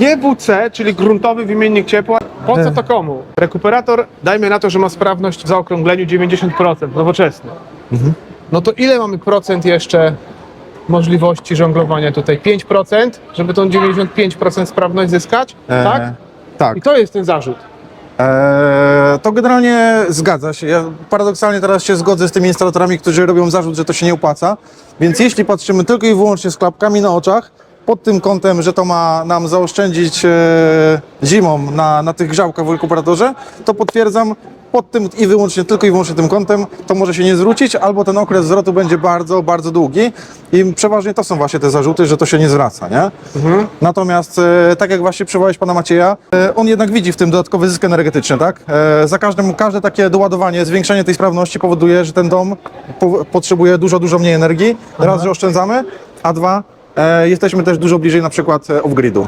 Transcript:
GWC, czyli gruntowy wymiennik ciepła. Po co to komu? Rekuperator, dajmy na to, że ma sprawność w zaokrągleniu 90%, nowoczesny. No to ile mamy procent jeszcze możliwości żonglowania tutaj? 5%, żeby tą 95% sprawność zyskać? E, Tak? Tak. I to jest ten zarzut. Eee, to generalnie zgadza się. Ja paradoksalnie teraz się zgodzę z tymi instalatorami, którzy robią zarzut, że to się nie opłaca. Więc jeśli patrzymy tylko i wyłącznie z klapkami na oczach, pod tym kątem, że to ma nam zaoszczędzić e, zimą na, na tych grzałkach w rekuperatorze, to potwierdzam, pod tym i wyłącznie, tylko i wyłącznie tym kątem, to może się nie zwrócić, albo ten okres zwrotu będzie bardzo, bardzo długi i przeważnie to są właśnie te zarzuty, że to się nie zwraca, nie? Natomiast, e, tak jak właśnie przywołałeś pana Macieja, e, on jednak widzi w tym dodatkowy zysk energetyczny, tak? E, za każdym, każde takie doładowanie, zwiększenie tej sprawności powoduje, że ten dom po, potrzebuje dużo, dużo mniej energii. Raz, że oszczędzamy, a dwa, jesteśmy też dużo bliżej na przykład e, off-gridu.